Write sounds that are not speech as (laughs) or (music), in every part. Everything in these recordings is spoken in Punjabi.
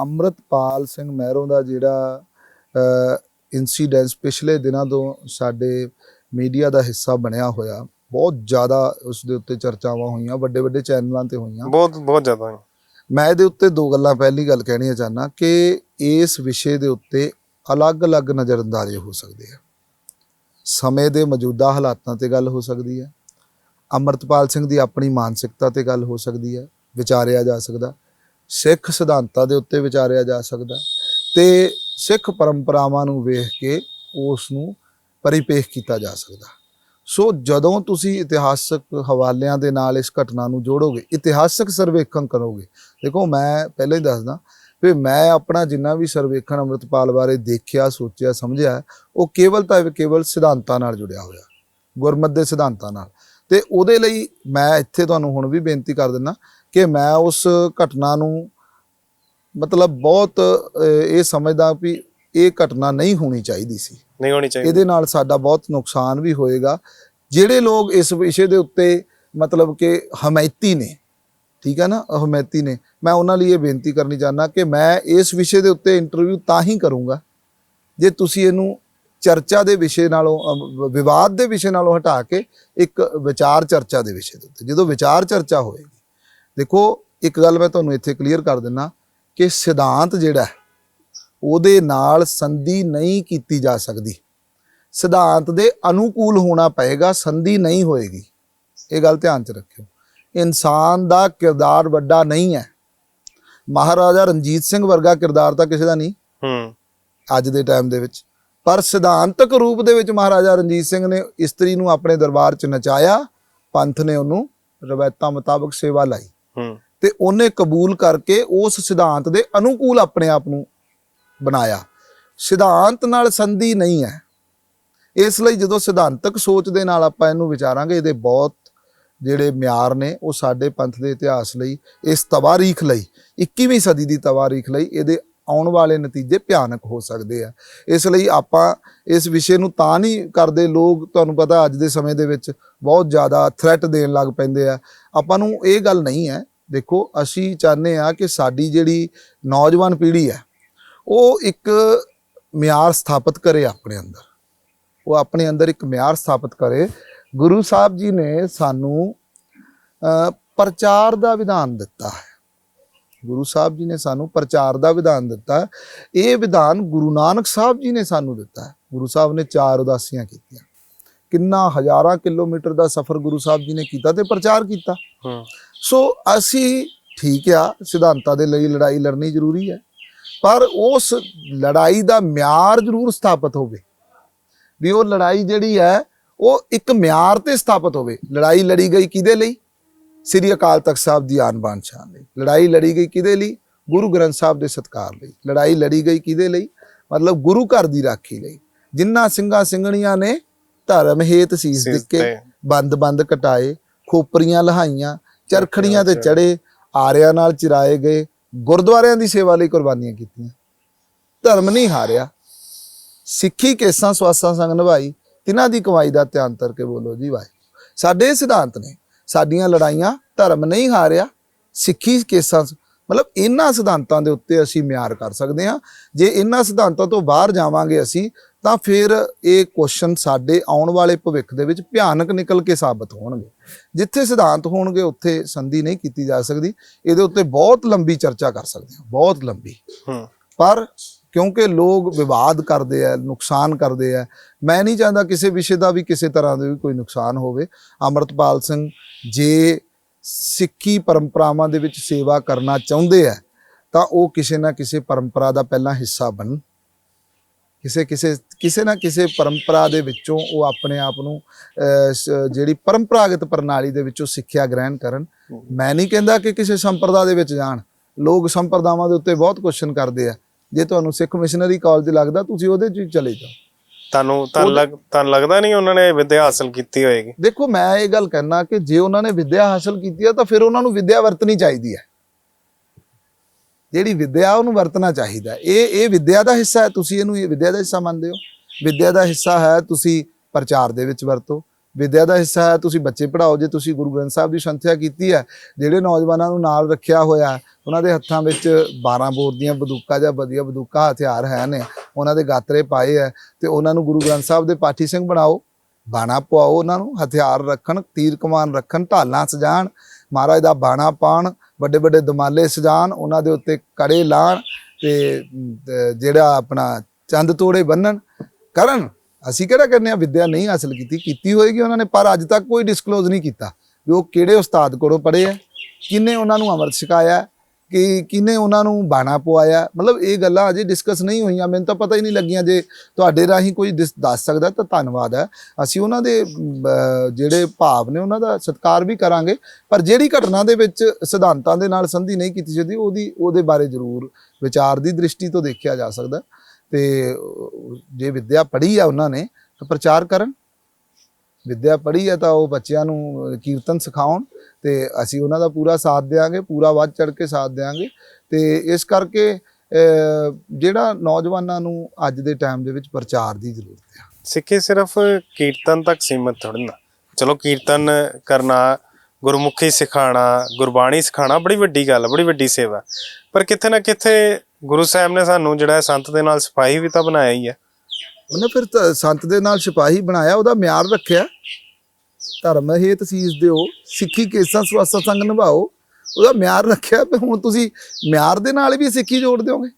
ਅੰਮ੍ਰਿਤਪਾਲ ਸਿੰਘ ਮਹਿਰੋਂ ਦਾ ਜਿਹੜਾ ਇਨਸੀਡੈਂਸ ਪਿਛਲੇ ਦਿਨਾਂ ਤੋਂ ਸਾਡੇ ਮੀਡੀਆ ਦਾ ਹਿੱਸਾ ਬਣਿਆ ਹੋਇਆ। ਬਹੁਤ ਜ਼ਿਆਦਾ ਉਸ ਦੇ ਉੱਤੇ ਚਰਚਾਵਾਂ ਹੋਈਆਂ ਵੱਡੇ ਵੱਡੇ ਚੈਨਲਾਂ ਤੇ ਹੋਈਆਂ। ਬਹੁਤ ਬਹੁਤ ਜ਼ਿਆਦਾ। ਮੈਂ ਇਹਦੇ ਉੱਤੇ ਦੋ ਗੱਲਾਂ ਪਹਿਲੀ ਗੱਲ ਕਹਿਣੀ ਚਾਹਨਾ ਕਿ ਇਸ ਵਿਸ਼ੇ ਦੇ ਉੱਤੇ ਅਲੱਗ-ਅਲੱਗ ਨਜ਼ਰਅੰਦਾਜ਼ੇ ਹੋ ਸਕਦੇ ਆ। ਸਮੇਂ ਦੇ ਮੌਜੂਦਾ ਹਾਲਾਤਾਂ ਤੇ ਗੱਲ ਹੋ ਸਕਦੀ ਹੈ। ਅਮਰਤਪਾਲ ਸਿੰਘ ਦੀ ਆਪਣੀ ਮਾਨਸਿਕਤਾ ਤੇ ਗੱਲ ਹੋ ਸਕਦੀ ਹੈ। ਵਿਚਾਰਿਆ ਜਾ ਸਕਦਾ। ਸਿੱਖ ਸਿਧਾਂਤਾਂ ਦੇ ਉੱਤੇ ਵਿਚਾਰਿਆ ਜਾ ਸਕਦਾ ਤੇ ਸਿੱਖ ਪਰੰਪਰਾਵਾਂ ਨੂੰ ਵੇਖ ਕੇ ਉਸ ਨੂੰ ਪਰਿਪੇਖ ਕੀਤਾ ਜਾ ਸਕਦਾ ਸੋ ਜਦੋਂ ਤੁਸੀਂ ਇਤਿਹਾਸਕ ਹਵਾਲਿਆਂ ਦੇ ਨਾਲ ਇਸ ਘਟਨਾ ਨੂੰ ਜੋੜੋਗੇ, ਇਤਿਹਾਸਕ ਸਰਵੇਖਣ ਕਰੋਗੇ, ਦੇਖੋ ਮੈਂ ਪਹਿਲਾਂ ਹੀ ਦੱਸਦਾ ਵੀ ਮੈਂ ਆਪਣਾ ਜਿੰਨਾ ਵੀ ਸਰਵੇਖਣ ਅੰਮ੍ਰਿਤਪਾਲ ਬਾਰੇ ਦੇਖਿਆ, ਸੋਚਿਆ, ਸਮਝਿਆ, ਉਹ ਕੇਵਲ ਤਾਂ ਕੇਵਲ ਸਿਧਾਂਤਾਂ ਨਾਲ ਜੁੜਿਆ ਹੋਇਆ, ਗੁਰਮਤ ਦੇ ਸਿਧਾਂਤਾਂ ਨਾਲ। ਤੇ ਉਹਦੇ ਲਈ ਮੈਂ ਇੱਥੇ ਤੁਹਾਨੂੰ ਹੁਣ ਵੀ ਬੇਨਤੀ ਕਰ ਦਿੰਦਾ ਕਿ ਮੈਂ ਉਸ ਘਟਨਾ ਨੂੰ ਮਤਲਬ ਬਹੁਤ ਇਹ ਸਮਝਦਾ ਵੀ ਇਹ ਘਟਨਾ ਨਹੀਂ ਹੋਣੀ ਚਾਹੀਦੀ ਸੀ। ਨਹੀਂ ਹੋਣੀ ਚਾਹੀਦੀ। ਇਹਦੇ ਨਾਲ ਸਾਡਾ ਬਹੁਤ ਨੁਕਸਾਨ ਵੀ ਹੋਏਗਾ। ਜਿਹੜੇ ਲੋਕ ਇਸ ਵਿਸ਼ੇ ਦੇ ਉੱਤੇ ਮਤਲਬ ਕਿ ਹਮਾਇਤੀ ਨੇ ਠੀਕ ਹੈ ਨਾ ਹਮਾਇਤੀ ਨੇ ਮੈਂ ਉਹਨਾਂ ਲਈ ਇਹ ਬੇਨਤੀ ਕਰਨੀ ਚਾਹੁੰਦਾ ਕਿ ਮੈਂ ਇਸ ਵਿਸ਼ੇ ਦੇ ਉੱਤੇ ਇੰਟਰਵਿਊ ਤਾਂ ਹੀ ਕਰੂੰਗਾ। ਜੇ ਤੁਸੀਂ ਇਹਨੂੰ ਚਰਚਾ ਦੇ ਵਿਸ਼ੇ ਨਾਲੋਂ ਵਿਵਾਦ ਦੇ ਵਿਸ਼ੇ ਨਾਲੋਂ ਹਟਾ ਕੇ ਇੱਕ ਵਿਚਾਰ ਚਰਚਾ ਦੇ ਵਿਸ਼ੇ ਦੇ ਉੱਤੇ ਜਦੋਂ ਵਿਚਾਰ ਚਰਚਾ ਹੋਏਗੀ ਦੇਖੋ ਇੱਕ ਗੱਲ ਮੈਂ ਤੁਹਾਨੂੰ ਇੱਥੇ ਕਲੀਅਰ ਕਰ ਦਿੰਨਾ ਕਿ ਸਿਧਾਂਤ ਜਿਹੜਾ ਉਹਦੇ ਨਾਲ ਸੰਧੀ ਨਹੀਂ ਕੀਤੀ ਜਾ ਸਕਦੀ। ਸਿਧਾਂਤ ਦੇ ਅਨੁਕੂਲ ਹੋਣਾ ਪਏਗਾ ਸੰਧੀ ਨਹੀਂ ਹੋਏਗੀ। ਇਹ ਗੱਲ ਧਿਆਨ 'ਚ ਰੱਖਿਓ। ਇਨਸਾਨ ਦਾ ਕਿਰਦਾਰ ਵੱਡਾ ਨਹੀਂ ਹੈ। ਮਹਾਰਾਜਾ ਰਣਜੀਤ ਸਿੰਘ ਵਰਗਾ ਕਿਰਦਾਰ ਤਾਂ ਕਿਸੇ ਦਾ ਨਹੀਂ। ਹੂੰ। ਅੱਜ ਦੇ ਟਾਈਮ ਦੇ ਵਿੱਚ। ਪਰ ਸਿਧਾਂਤਕ ਰੂਪ ਦੇ ਵਿੱਚ ਮਹਾਰਾਜਾ ਰਣਜੀਤ ਸਿੰਘ ਨੇ ਇਸਤਰੀ ਨੂੰ ਆਪਣੇ ਦਰਬਾਰ 'ਚ ਨਚਾਇਆ। ਪੰਥ ਨੇ ਉਹਨੂੰ ਰਵਾਇਤਾਂ ਮੁਤਾਬਕ ਸੇਵਾ ਲਾਈ। ਤੇ ਉਹਨੇ ਕਬੂਲ ਕਰਕੇ ਉਸ ਸਿਧਾਂਤ ਦੇ ਅਨੁਕੂਲ ਆਪਣੇ ਆਪ ਨੂੰ ਬਣਾਇਆ। ਸਿਧਾਂਤ ਨਾਲ ਸੰਧੀ ਨਹੀਂ ਹੈ। ਇਸ ਲਈ ਜਦੋਂ ਸਿਧਾਂਤਕ ਸੋਚ ਦੇ ਨਾਲ ਆਪਾਂ ਇਹਨੂੰ ਵਿਚਾਰਾਂਗੇ, ਇਹਦੇ ਬਹੁਤ ਜਿਹੜੇ ਮਿਆਰ ਨੇ, ਉਹ ਸਾਡੇ ਪੰਥ ਦੇ ਇਤਿਹਾਸ ਲਈ, ਇਸ ਤਵਾਰੀਖ ਲਈ 21ਵੀਂ ਸਦੀ ਦੀ ਤਵਾਰੀਖ ਲਈ ਇਹਦੇ ਆਉਣ ਵਾਲੇ ਨਤੀਜੇ ਭਿਆਨਕ ਹੋ ਸਕਦੇ ਆ। ਇਸ ਲਈ ਆਪਾਂ ਇਸ ਵਿਸ਼ੇ ਨੂੰ ਤਾਂ ਨਹੀਂ ਕਰਦੇ, ਲੋਕ ਤੁਹਾਨੂੰ ਪਤਾ ਅੱਜ ਦੇ ਸਮੇਂ ਦੇ ਵਿੱਚ ਬਹੁਤ ਜ਼ਿਆਦਾ ਥ੍ਰੈਟ ਦੇਣ ਲੱਗ ਪੈਂਦੇ ਆ। ਆਪਾਂ ਨੂੰ ਇਹ ਗੱਲ ਨਹੀਂ ਹੈ ਦੇਖੋ ਅਸੀਂ ਚਾਹੁੰਦੇ ਆ ਕਿ ਸਾਡੀ ਜਿਹੜੀ ਨੌਜਵਾਨ ਪੀੜ੍ਹੀ ਹੈ ਉਹ ਇੱਕ ਮਿਆਰ ਸਥਾਪਿਤ ਕਰੇ ਆਪਣੇ ਅੰਦਰ। ਉਹ ਆਪਣੇ ਅੰਦਰ ਇੱਕ ਮਿਆਰ ਸਥਾਪਿਤ ਕਰੇ। ਗੁਰੂ ਸਾਹਿਬ ਜੀ ਨੇ ਸਾਨੂੰ ਅ, ਪ੍ਰਚਾਰ ਦਾ ਵਿਧਾਨ ਦਿੱਤਾ ਹੈ। ਗੁਰੂ ਸਾਹਿਬ ਜੀ ਨੇ ਸਾਨੂੰ ਪ੍ਰਚਾਰ ਦਾ ਵਿਧਾਨ ਦਿੱਤਾ ਇਹ ਵਿਧਾਨ ਗੁਰੂ ਨਾਨਕ ਸਾਹਿਬ ਜੀ ਨੇ ਸਾਨੂੰ ਦਿੱਤਾ ਹੈ। ਗੁਰੂ ਸਾਹਿਬ ਨੇ ਚਾਰ ਉਦਾਸੀਆਂ ਕੀਤੀਆਂ। ਕਿੰਨਾ ਹਜ਼ਾਰਾਂ ਕਿਲੋਮੀਟਰ ਦਾ ਸਫ਼ਰ ਗੁਰੂ ਸਾਹਿਬ ਜੀ ਨੇ ਕੀਤਾ ਤੇ ਪ੍ਰਚਾਰ ਕੀਤਾ। ਹੂੰ। ਸੋ ਅਸੀਂ ਠੀਕ ਆ ਸਿਧਾਂਤਾਂ ਦੇ ਲਈ ਲੜਾਈ ਲੜਨੀ ਜ਼ਰੂਰੀ ਹੈ। ਪਰ ਉਸ ਲੜਾਈ ਦਾ ਮਿਆਰ ਜ਼ਰੂਰ ਸਥਾਪਿਤ ਹੋਵੇ। ਵੀ ਉਹ ਲੜਾਈ ਜਿਹੜੀ ਹੈ ਉਹ ਇੱਕ ਮਿਆਰ ਤੇ ਸਥਾਪਿਤ ਹੋਵੇ। ਲੜਾਈ ਲੜੀ ਗਈ ਕਿਹਦੇ ਲਈ? ਸ੍ਰੀ ਅਕਾਲ ਤਖਤ ਸਾਹਿਬ ਦੀ ਆਨ ਬਾਨ ਸ਼ਾਨ ਲਈ। ਲੜਾਈ ਲੜੀ ਗਈ ਕਿਹਦੇ ਲਈ? ਗੁਰੂ ਗ੍ਰੰਥ ਸਾਹਿਬ ਦੇ ਸਤਕਾਰ ਲਈ। ਲੜਾਈ ਲੜੀ ਗਈ ਕਿਹਦੇ ਲਈ? ਮਤਲਬ ਗੁਰੂ ਘਰ ਦੀ ਰਾਖੀ ਲਈ। ਜਿਨ੍ਹਾਂ ਸਿੰਘਾਂ ਸਿੰਘਣੀਆਂ ਨੇ ਧਰਮ ਹੇਤ ਸੀਸ ਦਿੱਕੇ। ਬੰਦ ਬੰਦ ਕਟਾਏ ਖੋਪਰੀਆਂ ਲਹਾਈਆਂ ਚਰਖੜੀਆਂ ਤੇ ਚੜੇ ਆਰਿਆਂ ਨਾਲ ਚਿਰਾਏ ਗਏ ਗੁਰਦੁਆਰਿਆਂ ਦੀ ਸੇਵਾ ਲਈ ਕੁਰਬਾਨੀਆਂ ਕੀਤੀਆਂ। ਧਰਮ ਨਹੀਂ ਹਾਰਿਆ। ਸਿੱਖੀ ਕੇਸਾਂ ਸਵਾਸਾਂ ਸੰਗ ਨਿਭਾਈ। ਤਿਨਾਂ ਦੀ ਕਮਾਈ ਦਾ ਧਿਆਨ ਤਰ ਕੇ ਬੋਲੋ ਜੀ ਵਾਹਿ ਸਾਡੇ ਸਿਧਾਂਤ ਨੇ ਸਾਡੀਆਂ ਲੜਾਈਆਂ ਧਰਮ ਨਹੀਂ ਹਾਰਿਆ ਸਿੱਖੀ ਕੇਸਾਂ ਮਤਲਬ ਇਹਨਾਂ ਸਿਧਾਂਤਾਂ ਦੇ ਉੱਤੇ ਅਸੀਂ ਮਿਆਰ ਕਰ ਸਕਦੇ ਹਾਂ। ਜੇ ਇਹਨਾਂ ਸਿਧਾਂਤਾਂ ਤੋਂ ਬਾਹਰ ਜਾਵਾਂਗੇ ਅਸੀਂ ਤਾਂ ਫਿਰ ਇਹ ਕੁਐਸਚਨ ਸਾਡੇ ਆਉਣ ਵਾਲੇ ਭਵਿੱਖ ਦੇ ਵਿੱਚ ਭਿਆਨਕ ਨਿਕਲ ਕੇ ਸਾਬਤ ਹੋਣਗੇ। ਜਿੱਥੇ ਸਿਧਾਂਤ ਹੋਣਗੇ ਉੱਥੇ ਸੰਧੀ ਨਹੀਂ ਕੀਤੀ ਜਾ ਸਕਦੀ। ਇਹਦੇ ਉੱਤੇ ਬਹੁਤ ਲੰਬੀ ਚਰਚਾ ਕਰ ਸਕਦੇ ਹਾਂ ਬਹੁਤ ਲੰਬੀ। ਹੂੰ। ਪਰ ਕਿਉਂਕਿ ਲੋਕ ਵਿਵਾਦ ਕਰਦੇ ਆ ਨੁਕਸਾਨ ਕਰਦੇ ਆ ਮੈਂ ਨਹੀਂ ਚਾਹੁੰਦਾ ਕਿਸੇ ਵਿਸ਼ੇ ਦਾ ਵੀ ਕਿਸੇ ਤਰ੍ਹਾਂ ਦਾ ਵੀ ਕੋਈ ਨੁਕਸਾਨ ਹੋਵੇ। ਅਮਰਤਪਾਲ ਸਿੰਘ ਜੇ ਸਿੱਖੀ ਪਰੰਪਰਾਵਾਂ ਦੇ ਵਿੱਚ ਸੇਵਾ ਕਰਨਾ ਚਾਹੁੰਦੇ ਆ ਤਾਂ ਉਹ ਕਿਸੇ ਨਾ ਕਿਸੇ ਪਰੰਪਰਾ ਦਾ ਪਹਿਲਾਂ ਹਿੱਸਾ ਬਣਨ ਕਿਸੇ ਕਿਸੇ ਕਿਸੇ ਨਾ ਕਿਸੇ ਪਰੰਪਰਾ ਦੇ ਵਿੱਚੋਂ ਉਹ ਆਪਣੇ ਆਪ ਨੂੰ ਜਿਹੜੀ ਪਰੰਪਰਾਗਤ ਪ੍ਰਣਾਲੀ ਦੇ ਵਿੱਚੋਂ ਸਿੱਖਿਆ ਗ੍ਰਹਿਣ ਕਰਨ। ਮੈਂ ਨਹੀਂ ਕਹਿੰਦਾ ਕਿ ਕਿਸੇ ਸੰਪਰਦਾ ਦੇ ਵਿੱਚ ਜਾਣ। ਲੋਕ ਸੰਪਰਦਾਵਾਂ ਦੇ ਉੱਤੇ ਬਹੁਤ ਕੁਐਸਚਨ ਕਰਦੇ ਆ। ਜੇ ਤੁਹਾਨੂੰ ਸਿੱਖ ਮਿਸ਼ਨਰੀ ਕਾਲਜ ਲੱਗਦਾ ਤੁਸੀਂ ਉਹਦੇ 'ਚ ਚਲੇ ਜਾਓ। ਤੁਹਾਨੂੰ ਤੁਹਾਨੂੰ ਲੱਗਦਾ ਨਹੀਂ ਉਹਨਾਂ ਨੇ ਵਿਦਿਆ ਹਾਸਲ ਕੀਤੀ ਹੋਏਗੀ? ਦੇਖੋ ਮੈਂ ਇਹ ਗੱਲ ਕਹਿਣਾ ਕਿ ਜੇ ਉਹਨਾਂ ਨੇ ਵਿੱਦਿਆ ਹਾਸਲ ਕੀਤੀ ਹੈ ਤਾਂ ਫਿਰ ਉਹਨਾਂ ਨੂੰ ਵਿੱਦਿਆ ਵਰਤਣੀ ਚਾਹੀਦੀ ਹੈ। ਜਿਹੜੀ ਵਿੱਦਿਆ ਉਹਨੂੰ ਵਰਤਣਾ ਚਾਹੀਦਾ। ਇਹ ਇਹ ਵਿੱਦਿਆ ਦਾ ਹਿੱਸਾ ਹੈ। ਤੁਸੀਂ ਇਹਨੂੰ ਇਹ ਵਿੱਦਿਆ ਦਾ ਹਿੱਸਾ ਮੰਨਦੇ ਹੋ। ਵਿੱਦਿਆ ਦਾ ਹਿੱਸਾ ਹੈ, ਤੁਸੀਂ ਪ੍ਰਚਾਰ ਦੇ ਵਿੱਚ ਵਰਤੋ। ਵਿੱਦਿਆ ਦਾ ਹਿੱਸਾ ਹੈ, ਤੁਸੀਂ ਬੱਚੇ ਪੜਾਓ ਜੇ ਤੁਸੀਂ ਗੁਰੂ ਗ੍ਰੰਥ ਸਾਹਿਬ ਦੀ ਸੰਥਿਆ ਕੀਤੀ ਹੈ, ਜਿਹੜੇ ਨੌਜਵਾਨਾਂ ਨੂੰ ਨਾਲ ਰੱਖਿਆ ਹੋਇਆ ਉਹਨਾਂ ਦੇ ਹੱਥਾਂ ਵਿੱਚ 12 ਬੋਰ ਦੀਆਂ ਬੰਦੂਕਾਂ ਜਾਂ ਵਧੀਆ ਬੰਦੂਕਾਂ ਹਥਿਆਰ ਹੈ ਨੇ, ਉਹਨਾਂ ਦੇ ਗਾਤਰੇ ਪਾਏ ਹੈ, ਤੇ ਉਹਨਾਂ ਨੂੰ ਗੁਰੂ ਗ੍ਰੰਥ ਸਾਹਿਬ ਦੇ ਪਾਠੀ ਸਿੰਘ ਬਣਾਓ। ਬਾਣਾ ਪਵਾਓ ਉਹਨਾਂ ਨੂੰ, ਹਥਿਆਰ ਰੱਖਣ, ਤੀਰ ਕਮਾਨ ਰੱਖਣ, ਢਾਲਾਂ ਸਜਾਣ, ਮਹਾਰਾਜ ਦਾ ਬਾਣਾ ਪਾਣ ਵੱਡੇ ਵੱਡੇ ਦਮਾਲੇ ਸਜਾਣ ਉਹਨਾਂ ਦੇ ਉੱਤੇ ਕੜੇ ਲਾਣ ਤੇ ਜਿਹੜਾ ਆਪਣਾ ਚੰਦ ਤੋੜੇ ਬੰਨਣ। ਕਰਨ, ਅਸੀਂ ਕਿਹੜਾ ਕਰਨੇ ਆ? ਵਿਦਿਆ ਨਹੀਂ ਹਾਸਲ ਕੀਤੀ ਕੀਤੀ ਹੋਏਗੀ ਉਹਨਾਂ ਨੇ, ਪਰ ਅੱਜ ਤੱਕ ਕੋਈ ਡਿਸਕਲੋਜ਼ ਨਹੀਂ ਕੀਤਾ। ਵੀ ਉਹ ਕਿਹੜੇ ਉਸਤਾਦ ਕੋਲੋਂ ਪੜ੍ਹੇ ਆ, ਕਿੰਨੇ ਉਹਨਾਂ ਨੂੰ ਅੰਮ੍ਰਿਤ ਛਕਾਇਆ ਕਿ ਕਿਨੇ ਉਹਨਾਂ ਨੂੰ ਬਾਣਾ ਪਵਾਇਆ? ਮਤਲਬ ਇਹ ਗੱਲਾਂ ਅਜੇ ਡਿਸਕਸ ਨਹੀਂ ਹੋਈਆਂ। ਮੈਨੂੰ ਤਾਂ ਪਤਾ ਹੀ ਨਹੀਂ ਲੱਗੀਆਂ ਜੇ ਤੁਹਾਡੇ ਰਾਹੀਂ ਕੋਈ ਦਿਸ- ਦੱਸ ਸਕਦਾ ਤਾਂ ਧੰਨਵਾਦ ਹੈ। ਅਸੀਂ ਉਹਨਾਂ ਦੇ ਜਿਹੜੇ ਭਾਵ ਨੇ ਉਹਨਾਂ ਦਾ ਸਤਿਕਾਰ ਵੀ ਕਰਾਂਗੇ। ਪਰ ਜਿਹੜੀ ਘਟਨਾ ਦੇ ਵਿੱਚ ਸਿਧਾਂਤਾਂ ਦੇ ਨਾਲ ਸੰਧੀ ਨਹੀਂ ਕੀਤੀ ਜਾਂਦੀ, ਉਹਦੀ, ਉਹਦੇ ਬਾਰੇ ਜ਼ਰੂਰ ਵਿਚਾਰ ਦੀ ਦ੍ਰਿਸ਼ਟੀ ਤੋਂ ਦੇਖਿਆ ਜਾ ਸਕਦਾ। ਤੇ ਜੇ ਵਿੱਦਿਆ ਪੜ੍ਹੀ ਆ ਉਹਨਾਂ ਨੇ, ਤਾਂ ਪ੍ਰਚਾਰ ਕਰਨ। ਵਿੱਦਿਆ ਪੜ੍ਹੀ ਹੈ ਤਾਂ ਉਹ ਬੱਚਿਆਂ ਨੂੰ ਕੀਰਤਨ ਸਿਖਾਉਣ ਤੇ ਅਸੀਂ ਉਹਨਾਂ ਦਾ ਪੂਰਾ ਸਾਥ ਦੇਵਾਂਗੇ ਪੂਰਾ ਵੱਧ ਚੜ ਕੇ ਸਾਥ ਦੇਵਾਂਗੇ ਤੇ ਇਸ ਕਰਕੇ ਜਿਹੜਾ ਨੌਜਵਾਨਾਂ ਨੂੰ ਅੱਜ ਦੇ ਟਾਈਮ ਦੇ ਵਿੱਚ ਪ੍ਰਚਾਰ ਦੀ ਜ਼ਰੂਰਤ ਹੈ ਸਿੱਖੇ ਸਿਰਫ ਕੀਰਤਨ ਤੱਕ ਸੀਮਤ ਥੋੜੀ ਨਾ। ਚਲੋ ਕੀਰਤਨ ਕਰਨਾ, ਗੁਰਮੁਖੀ ਸਿਖਾਣਾ ਗੁਰਬਾਣੀ ਸਿਖਾਣਾ ਬੜੀ ਵੱਡੀ ਗੱਲ, ਬੜੀ ਵੱਡੀ ਸੇਵਾ। ਪਰ ਕਿਤੇ ਨਾ ਕਿਤੇ ਗੁਰੂ ਸਾਹਿਬ ਨੇ ਸਾਨੂੰ ਜਿਹੜਾ ਸੰਤ ਦੇ ਨਾਲ ਸਿਪਾਹੀ ਵੀ ਤਾਂ ਬਣਾਇਆ ਹੀ ਹੈ ਉਹਨੇ ਫਿਰ ਤਾਂ ਸੰਤ ਦੇ ਨਾਲ ਸਿਪਾਹੀ ਬਣਾਇਆ ਉਹਦਾ ਮਿਆਰ ਰੱਖਿਆ। ਧਰਮ ਹੇਤ ਸੀਸ ਦਿਓ ਸਿੱਖੀ ਕੇਸਾਂ ਸਵਾਸਾ ਸੰਗ ਨਿਭਾਓ ਉਹਦਾ ਮਿਆਰ ਰੱਖਿਆ ਵੀ ਹੁਣ ਤੁਸੀਂ ਮਿਆਰ ਦੇ ਨਾਲ ਵੀ ਸਿੱਖੀ ਜੋੜ ਦਿਓਗੇ।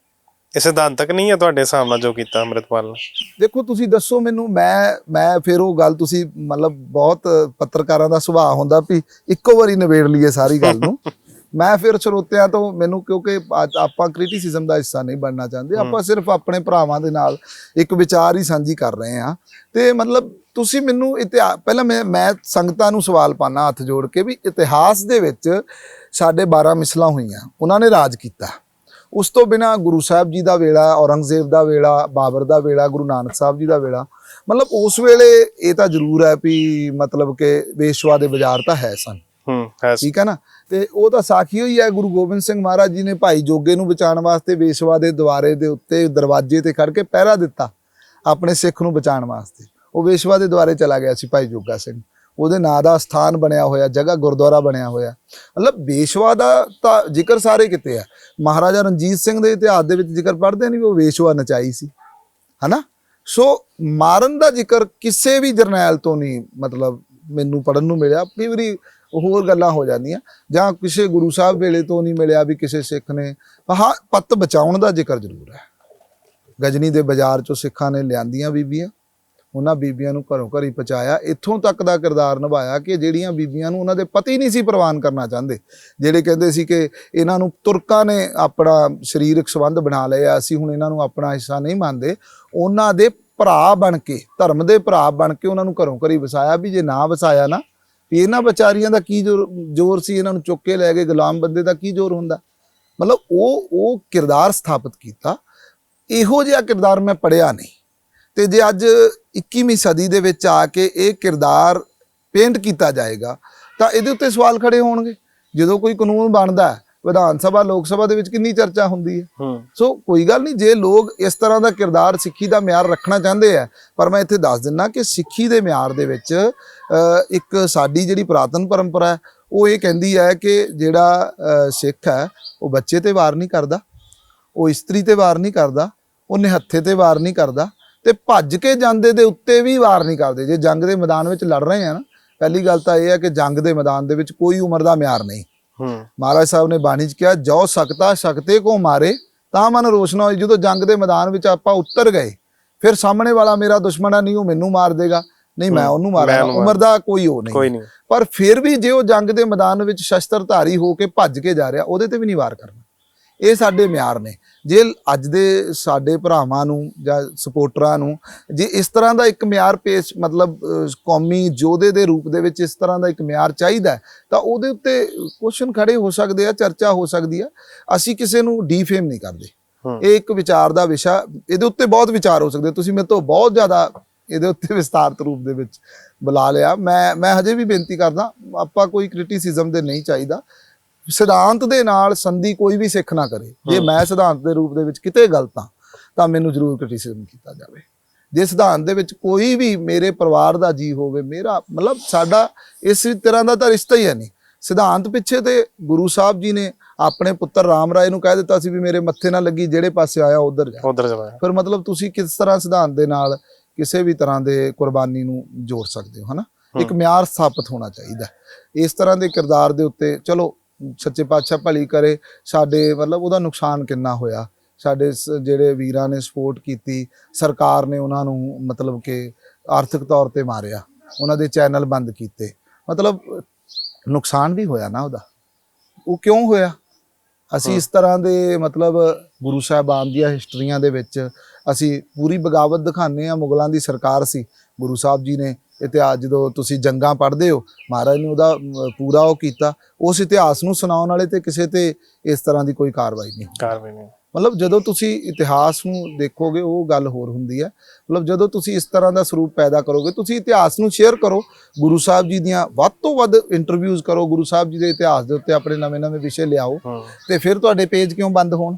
ਇਹ ਸਿਧਾਂਤਕ ਨਹੀਂ ਹੈ ਤੁਹਾਡੇ ਹਿਸਾਬ ਨਾਲ ਜੋ ਕੀਤਾ ਅੰਮ੍ਰਿਤਪਾਲ ਨੇ? ਦੇਖੋ ਤੁਸੀਂ ਦੱਸੋ ਮੈਨੂੰ ਮੈਂ ਮੈਂ ਫਿਰ ਉਹ ਗੱਲ ਤੁਸੀਂ ਮਤਲਬ ਬਹੁਤ ਪੱਤਰਕਾਰਾਂ ਦਾ ਸੁਭਾਅ ਹੁੰਦਾ ਵੀ ਇੱਕੋ ਵਾਰੀ ਨਿਬੇੜ ਲਈਏ ਸਾਰੀ ਗੱਲ ਨੂੰ। (laughs) ਮੈਂ ਫਿਰ ਸਰੋਤਿਆਂ ਤੋਂ ਮੈਨੂੰ ਕਿਉਂਕਿ ਆਪਾਂ ਕ੍ਰਿਟਿਸਿਜ਼ਮ ਦਾ ਹਿੱਸਾ ਨਹੀਂ ਬਣਨਾ ਚਾਹੁੰਦੇ ਆਪਾਂ ਸਿਰਫ ਆਪਣੇ ਭਰਾਵਾਂ ਦੇ ਨਾਲ ਇੱਕ ਵਿਚਾਰ ਹੀ ਸਾਂਝੀ ਕਰ ਰਹੇ ਹਾਂ। ਤੇ ਮਤਲਬ ਤੁਸੀਂ ਮੈਨੂੰ ਇਤਿਹਾਸ ਪਹਿਲਾਂ ਮੈਂ ਮੈਂ ਸੰਗਤਾਂ ਨੂੰ ਸਵਾਲ ਪਾਣਾ ਹੱਥ ਜੋੜ ਕੇ ਵੀ ਇਤਿਹਾਸ ਦੇ ਵਿੱਚ ਸਾਡੇ 12 ਮਿਸਲਾਂ ਹੋਈਆਂ ਉਹਨਾਂ ਨੇ ਰਾਜ ਕੀਤਾ। ਉਸ ਤੋਂ ਬਿਨਾ ਗੁਰੂ ਸਾਹਿਬ ਜੀ ਦਾ ਵੇਲਾ ਔਰੰਗਜ਼ੇਬ ਦਾ ਵੇਲਾ ਬਾਬਰ ਦਾ ਵੇਲਾ ਗੁਰੂ ਨਾਨਕ ਸਾਹਿਬ ਜੀ ਦਾ ਵੇਲਾ ਮਤਲਬ ਉਸ ਵੇਲੇ ਇਹ ਤਾਂ ਜ਼ਰੂਰ ਹੈ ਵੀ ਮਤਲਬ ਕਿ ਵੇਸ਼ਵਾ ਦੇ ਬਾਜ਼ਾਰ ਤਾਂ ਹੈ ਸਨ। ਹੂੰ ਠੀਕ ਹੈ ਨਾ? ਤੇ ਉਹ ਤਾਂ ਸਾਖੀ ਹੋਈ ਹੈ ਗੁਰੂ ਗੋਬਿੰਦ ਸਿੰਘ ਮਹਾਰਾਜ ਜੀ ਨੇ ਭਾਈ ਜੋਗੇ ਨੂੰ ਬਚਾਉਣ ਵਾਸਤੇ ਵੇਸ਼ਵਾ ਦੇ ਦੁਆਰੇ ਦੇ ਉੱਤੇ ਦਰਵਾਜ਼ੇ ਤੇ ਖੜ ਕੇ ਪਹਿਰਾ ਦਿੱਤਾ ਆਪਣੇ ਸਿੱਖ ਨੂੰ ਬਚਾਉਣ ਵਾਸਤੇ। ਉਹ ਵੇਸ਼ਵਾ ਦੇ ਦੁਆਰੇ ਚਲਾ ਗਿਆ ਸੀ ਭਾਈ ਜੋਗਾ ਸਿੰਘ। ਉਹਦੇ ਨਾਂ ਦਾ ਸਥਾਨ ਬਣਿਆ ਹੋਇਆ, ਜਗ੍ਹਾ ਗੁਰਦੁਆਰਾ ਬਣਿਆ ਹੋਇਆ। ਮਤਲਬ ਵੇਸ਼ਵਾ ਦਾ ਤਾਂ ਜ਼ਿਕਰ ਸਾਰੇ ਕਿਤੇ ਆ। ਮਹਾਰਾਜਾ ਰਣਜੀਤ ਸਿੰਘ ਦੇ ਇਤਿਹਾਸ ਦੇ ਵਿੱਚ ਜ਼ਿਕਰ ਪੜ੍ਹਦੇ ਨਹੀਂ ਉਹ ਵੇਸ਼ਵਾ ਨਚਾਈ ਸੀ। ਹਨਾ? ਸੋ ਮਾਰਨ ਦਾ ਜ਼ਿਕਰ ਕਿਸੇ ਵੀ ਜਰਨੈਲ ਤੋਂ ਨਹੀਂ ਮਤਲਬ ਮੈਨੂੰ ਪੜਨ ਨੂੰ ਮਿਲਿਆ। ਕਈ ਵਾਰੀ ਹੋਰ ਗੱਲਾਂ ਹੋ ਜਾਂਦੀਆਂ। ਜਾਂ ਕਿਸੇ ਗੁਰੂ ਸਾਹਿਬ ਵੇਲੇ ਤੋਂ ਨਹੀਂ ਮਿਲਿਆ ਵੀ ਕਿਸੇ ਸਿੱਖ ਨੇ। ਹਾਂ ਪੱਤ ਬਚਾਉਣ ਦਾ ਜ਼ਿਕਰ ਜ਼ਰੂਰ ਹੈ। ਗਜਨੀ ਦੇ ਬਾਜ਼ਾਰ ਚੋਂ ਸਿੱਖਾਂ ਨੇ ਲਿਆਂਦੀਆਂ ਬੀਬੀਆਂ। ਉਹਨਾਂ ਬੀਬੀਆਂ ਨੂੰ ਘਰੋਂ ਘਰੀ ਪਹੁੰਚਾਇਆ। ਇੱਥੋਂ ਤੱਕ ਦਾ ਕਿਰਦਾਰ ਨਿਭਾਇਆ ਕਿ ਜਿਹੜੀਆਂ ਬੀਬੀਆਂ ਨੂੰ ਉਹਨਾਂ ਦੇ ਪਤੀ ਨਹੀਂ ਸੀ ਪ੍ਰਵਾਨ ਕਰਨਾ ਚਾਹੁੰਦੇ। ਜਿਹੜੇ ਕਹਿੰਦੇ ਸੀ ਕਿ ਇਹਨਾਂ ਨੂੰ ਤੁਰਕਾਂ ਨੇ ਆਪਣਾ ਸਰੀਰਕ ਸੰਬੰਧ ਬਣਾ ਲਏ ਆ ਅਸੀਂ ਹੁਣ ਇਹਨਾਂ ਨੂੰ ਆਪਣਾ ਹਿੱਸਾ ਨਹੀਂ ਮੰਨਦੇ। ਉਹਨਾਂ ਦੇ ਭਰਾ ਬਣ ਕੇ, ਧਰਮ ਦੇ ਭਰਾ ਬਣ ਕੇ ਉਹਨਾਂ ਨੂੰ ਘਰੋਂ ਘਰੀ ਵਸਾਇਆ ਵੀ ਜੇ ਨਾ ਵਸਾਇਆ ਨਾ ਵੀ ਇਹਨਾਂ ਵਿਚਾਰੀਆਂ ਦਾ ਕੀ ਜ਼ੋਰ ਜ਼ੋਰ ਸੀ? ਇਹਨਾਂ ਨੂੰ ਚੁੱਕ ਕੇ ਲੈ ਗਏ ਗੁਲਾਮ ਬੰਦੇ ਦਾ ਕੀ ਜ਼ੋਰ ਹੁੰਦਾ? ਮਤਲਬ ਉਹ ਉਹ ਕਿਰਦਾਰ ਸਥਾਪਿਤ ਕੀਤਾ। ਇਹੋ ਜਿਹਾ ਕਿਰਦਾਰ ਮੈਂ ਪੜਿਆ ਨਹੀਂ। ਤੇ ਜੇ ਅੱਜ 21ਵੀਂ ਸਦੀ ਦੇ ਵਿੱਚ ਆ ਕੇ ਇਹ ਕਿਰਦਾਰ ਪੇਂਟ ਕੀਤਾ ਜਾਏਗਾ, ਤਾਂ ਇਹਦੇ ਉੱਤੇ ਸਵਾਲ ਖੜੇ ਹੋਣਗੇ। ਜਦੋਂ ਕੋਈ ਕਾਨੂੰਨ ਬਣਦਾ ਵਿਧਾਨ ਸਭਾ ਲੋਕ ਸਭਾ ਦੇ ਵਿੱਚ ਕਿੰਨੀ ਚਰਚਾ ਹੁੰਦੀ ਹੈ? ਸੋ ਕੋਈ ਗੱਲ ਨਹੀਂ ਜੇ ਲੋਕ ਇਸ ਤਰ੍ਹਾਂ ਦਾ ਕਿਰਦਾਰ ਸਿੱਖੀ ਦਾ ਮਿਆਰ ਰੱਖਣਾ ਚਾਹੁੰਦੇ ਆ ਪਰ ਮੈਂ ਇੱਥੇ ਦੱਸ ਦਿੰਨਾ ਕਿ ਸਿੱਖੀ ਦੇ ਮਿਆਰ ਦੇ ਵਿੱਚ ਇੱਕ ਸਾਡੀ ਜਿਹੜੀ ਪੁਰਾਤਨ ਪਰੰਪਰਾ ਹੈ ਉਹ ਇਹ ਕਹਿੰਦੀ ਹੈ ਕਿ ਜਿਹੜਾ ਸਿੱਖ ਹੈ ਉਹ ਬੱਚੇ ਤੇ ਵਾਰ ਨਹੀਂ ਕਰਦਾ ਉਹ ਇਸਤਰੀ ਤੇ ਵਾਰ ਨਹੀਂ ਕਰਦਾ ਉਹ ਨਿਹੱਥੇ ਤੇ ਵਾਰ ਨਹੀਂ ਕਰਦਾ ਤੇ ਭੱਜ ਕੇ ਜਾਂਦੇ ਦੇ ਉੱਤੇ ਵੀ ਵਾਰ ਨਹੀਂ ਕਰਦੇ। ਜੇ ਜੰਗ ਦੇ ਮੈਦਾਨ ਵਿੱਚ ਲੜ ਰਹੇ ਆ ਨਾ ਪਹਿਲੀ ਗੱਲ ਤਾਂ ਇਹ ਹੈ ਕਿ ਜੰਗ ਦੇ ਮੈਦਾਨ ਦੇ ਵਿੱਚ ਕੋਈ ਉਮਰ ਦਾ ਮਿਆਰ ਨਹੀਂ। ਮਹਾਰਾਜ ਸਾਹਿਬ ਨੇ ਬਾਣੀ 'ਚ ਕਿਹਾ ਜੋ ਸਕਤਾ ਸਕਤੇ ਕੋ ਮਾਰੇ ਤਾਂ ਮਨ ਰੋਸ਼ਨਾ ਹੋਈ। ਜਦੋਂ ਜੰਗ ਦੇ ਮੈਦਾਨ ਵਿੱਚ ਆਪਾਂ ਉਤਰ ਗਏ ਫਿਰ ਸਾਹਮਣੇ ਵਾਲਾ ਮੇਰਾ ਦੁਸ਼ਮਣ ਆ ਨਹੀਂ ਉਹ ਮੈਨੂੰ ਮਾਰ ਦੇਗਾ। ਨਹੀਂ ਮੈਂ ਉਹਨੂੰ ਮਾਰਾਂਗਾ ਉਮਰ ਦਾ ਕੋਈ ਉਹ ਨਹੀਂ। ਪਰ ਫਿਰ ਵੀ ਜੇ ਉਹ ਜੰਗ ਦੇ ਮੈਦਾਨ ਵਿੱਚ ਸ਼ਸਤਰਧਾਰੀ ਹੋ ਕੇ ਭੱਜ ਕੇ ਜਾ ਰਿਹਾ ਉਹਦੇ ਤੇ ਵੀ ਨਹੀਂ ਵਾਰ ਕਰਨਾ। ਇਹ ਸਾਡੇ ਮਿਆਰ ਨੇ। ਜੇ ਅੱਜ ਦੇ ਸਾਡੇ ਭਰਾਵਾਂ ਨੂੰ ਜਾਂ ਸਪੋਰਟਰਾਂ ਨੂੰ ਜੇ ਇਸ ਤਰ੍ਹਾਂ ਦਾ ਇੱਕ ਮਿਆਰ ਪੇਸ਼ ਮਤਲਬ ਕੌਮੀ ਯੋਧੇ ਦੇ ਰੂਪ ਦੇ ਵਿੱਚ ਇਸ ਤਰ੍ਹਾਂ ਦਾ ਇੱਕ ਮਿਆਰ ਚਾਹੀਦਾ ਤਾਂ ਉਹਦੇ ਉੱਤੇ ਕੁਐਸਚਨ ਖੜੇ ਹੋ ਸਕਦੇ ਆ ਚਰਚਾ ਹੋ ਸਕਦੀ ਆ। ਅਸੀਂ ਕਿਸੇ ਨੂੰ ਡੀਫੇਮ ਨਹੀਂ ਕਰਦੇ। ਇਹ ਇੱਕ ਵਿਚਾਰ ਦਾ ਵਿਸ਼ਾ ਇਹਦੇ ਉੱਤੇ ਬਹੁਤ ਵਿਚਾਰ ਹੋ ਸਕਦੇ ਤੁਸੀਂ ਮੇਰੇ ਤੋਂ ਬਹੁਤ ਜ਼ਿਆਦਾ ਇਹਦੇ ਉੱਤੇ ਵਿਸਤਾਰਤ ਰੂਪ ਦੇ ਵਿੱਚ ਬੁਲਾ ਲਿਆ। ਮੈਂ ਮੈਂ ਹਜੇ ਵੀ ਬੇਨਤੀ ਕਰਦਾ ਆਪਾਂ ਕੋਈ ਕ੍ਰਿਟਿਸਿਜ਼ਮ ਦੇ ਨਹੀਂ ਚਾਹੀਦਾ। ਸਿਧਾਂਤ ਦੇ ਨਾਲ ਸੰਧੀ ਕੋਈ ਵੀ ਸਿੱਖ ਨਾ ਕਰੇ। ਜੇ। ਮੈਂ ਸਿਧਾਂਤ ਦੇ ਰੂਪ ਦੇ ਵਿੱਚ ਕਿਤੇ ਗਲਤ ਹਾਂ ਤਾਂ ਮੈਨੂੰ ਜ਼ਰੂਰ ਕ੍ਰਿਟਿਸਿਜ਼ਮ ਕੀਤਾ ਜਾਵੇ। ਜੇ ਸਿਧਾਂਤ ਦੇ ਵਿੱਚ ਕੋਈ ਵੀ ਮੇਰੇ ਪਰਿਵਾਰ ਦਾ ਜੀ ਹੋਵੇ ਮੇਰਾ ਮਤਲਬ ਸਾਡਾ ਇਸ ਤਰ੍ਹਾਂ ਦਾ ਤਾਂ ਰਿਸ਼ਤਾ ਹੀ ਹੈ ਨਹੀਂ। ਸਿਧਾਂਤ ਪਿੱਛੇ ਤੇ ਗੁਰੂ ਸਾਹਿਬ ਜੀ ਨੇ ਆਪਣੇ ਪੁੱਤਰ ਰਾਮ ਰਾਏ ਨੂੰ ਕਹਿ ਦਿੱਤਾ ਸੀ ਵੀ ਮੇਰੇ ਮੱਥੇ ਨਾਲ ਲੱਗੀ ਜਿਹੜੇ ਪਾਸੇ ਆਇਆ ਉਧਰ ਜਾ। ਉਧਰ ਜਵਾ ਫਿਰ ਮਤਲਬ ਤੁਸੀਂ ਕਿਸ ਤਰ੍ਹਾਂ ਸਿਧਾਂਤ ਦੇ ਨਾਲ ਕਿਸੇ ਵੀ ਤਰ੍ਹਾਂ ਦੇ ਕੁਰਬਾਨੀ ਨੂੰ ਜੋੜ ਸਕਦੇ ਹੋ ਹਨਾ? ਇੱਕ ਮਿਆਰ ਸਥਾਪਿਤ ਹੋਣਾ ਚਾਹੀਦਾ। ਇਸ ਤਰ੍ਹਾਂ ਦੇ ਕਿਰਦਾਰ ਦੇ ਉੱਤੇ ਚਲੋ ਸੱਚੇ ਪਾਤਸ਼ਾਹ ਭਲੀ ਕਰੇ, ਸਾਡੇ ਮਤਲਬ ਉਹਦਾ ਨੁਕਸਾਨ ਕਿੰਨਾ ਹੋਇਆ? ਸਾਡੇ ਸ- ਜਿਹੜੇ ਵੀਰਾਂ ਨੇ ਸਪੋਰਟ ਕੀਤੀ, ਸਰਕਾਰ ਨੇ ਉਹਨਾਂ ਨੂੰ ਮਤਲਬ ਕਿ ਆਰਥਿਕ ਤੌਰ ਤੇ ਮਾਰਿਆ, ਉਹਨਾਂ ਦੇ ਚੈਨਲ ਬੰਦ ਕੀਤੇ। ਮਤਲਬ ਨੁਕਸਾਨ ਵੀ ਹੋਇਆ ਨਾ ਉਹਦਾ। ਉਹ ਕਿਉਂ ਹੋਇਆ? ਅਸੀਂ ਇਸ ਤਰ੍ਹਾਂ ਦੇ ਮਤਲਬ ਗੁਰੂ ਸਾਹਿਬਾਨ ਦੀਆਂ ਹਿਸਟਰੀਆਂ ਦੇ ਵਿੱਚ ਅਸੀਂ ਪੂਰੀ ਬਗਾਵਤ ਦਿਖਾਉਂਦੇ ਆ ਮੁਗਲਾਂ ਦੀ ਸਰਕਾਰ ਸੀ, ਗੁਰੂ ਸਾਹਿਬ ਜੀ ਨੇ ਇਤਿਹਾਸ ਜਦੋਂ ਤੁਸੀਂ ਜੰਗਾਂ ਪੜ੍ਹਦੇ ਹੋ ਮਹਾਰਾਜ ਨੇ ਉਹਦਾ ਪੂਰਾ ਉਹ ਕੀਤਾ। ਉਸ ਇਤਿਹਾਸ ਨੂੰ ਸੁਣਾਉਣ ਵਾਲੇ ਤੇ ਕਿਸੇ ਤੇ ਇਸ ਤਰ੍ਹਾਂ ਦੀ ਕੋਈ ਕਾਰਵਾਈ ਨਹੀਂ ਕਾਰਵਾਈ ਨਹੀਂ। ਮਤਲਬ ਜਦੋਂ ਤੁਸੀਂ ਇਤਿਹਾਸ ਨੂੰ ਦੇਖੋਗੇ ਉਹ ਗੱਲ ਹੋਰ ਹੁੰਦੀ ਹੈ। ਮਤਲਬ ਜਦੋਂ ਤੁਸੀਂ ਇਸ ਤਰ੍ਹਾਂ ਦਾ ਸਰੂਪ ਪੈਦਾ ਕਰੋਗੇ ਤੁਸੀਂ ਇਤਿਹਾਸ ਨੂੰ ਸ਼ੇਅਰ ਕਰੋ। ਗੁਰੂ ਸਾਹਿਬ ਜੀ ਦੀਆਂ ਵੱਧ ਤੋਂ ਵੱਧ ਇੰਟਰਵਿਊਜ਼ ਕਰੋ। ਗੁਰੂ ਸਾਹਿਬ ਜੀ ਦੇ ਇਤਿਹਾਸ ਦੇ ਉੱਤੇ ਆਪਣੇ ਨਵੇਂ-ਨਵੇਂ ਵਿਸ਼ੇ ਲਿਆਓ। ਤੇ ਫਿਰ ਤੁਹਾਡੇ ਪੇਜ ਕਿਉਂ ਬੰਦ ਹੋਣ?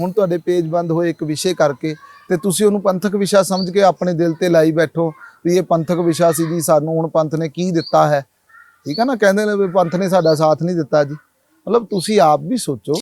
ਹੁਣ ਤੁਹਾਡੇ ਪੇਜ ਬੰਦ ਹੋਏ ਇੱਕ ਵਿਸ਼ੇ ਕਰਕੇ ਤੇ ਤੁਸੀਂ ਉਹਨੂੰ ਪੰਥਕ ਵਿਸ਼ਾ ਸਮਝ ਕੇ ਆਪਣੇ ਦਿਲ ਤੇ ਲਾਈ ਬੈਠੋ। ਵੀ ਇਹ ਪੰਥਕ ਵਿਸ਼ਾ ਸੀ ਜੀ, ਸਾਨੂੰ ਹੁਣ ਪੰਥ ਨੇ ਕੀ ਦਿੱਤਾ ਹੈ? ਠੀਕ ਹੈ ਨਾ? ਕਹਿੰਦੇ ਨੇ ਵੀ ਪੰਥ ਨੇ ਸਾਡਾ ਸਾਥ ਨਹੀਂ ਦਿੱਤਾ ਜੀ। ਮਤਲਬ ਤੁਸੀਂ ਆਪ ਵੀ ਸੋਚੋ।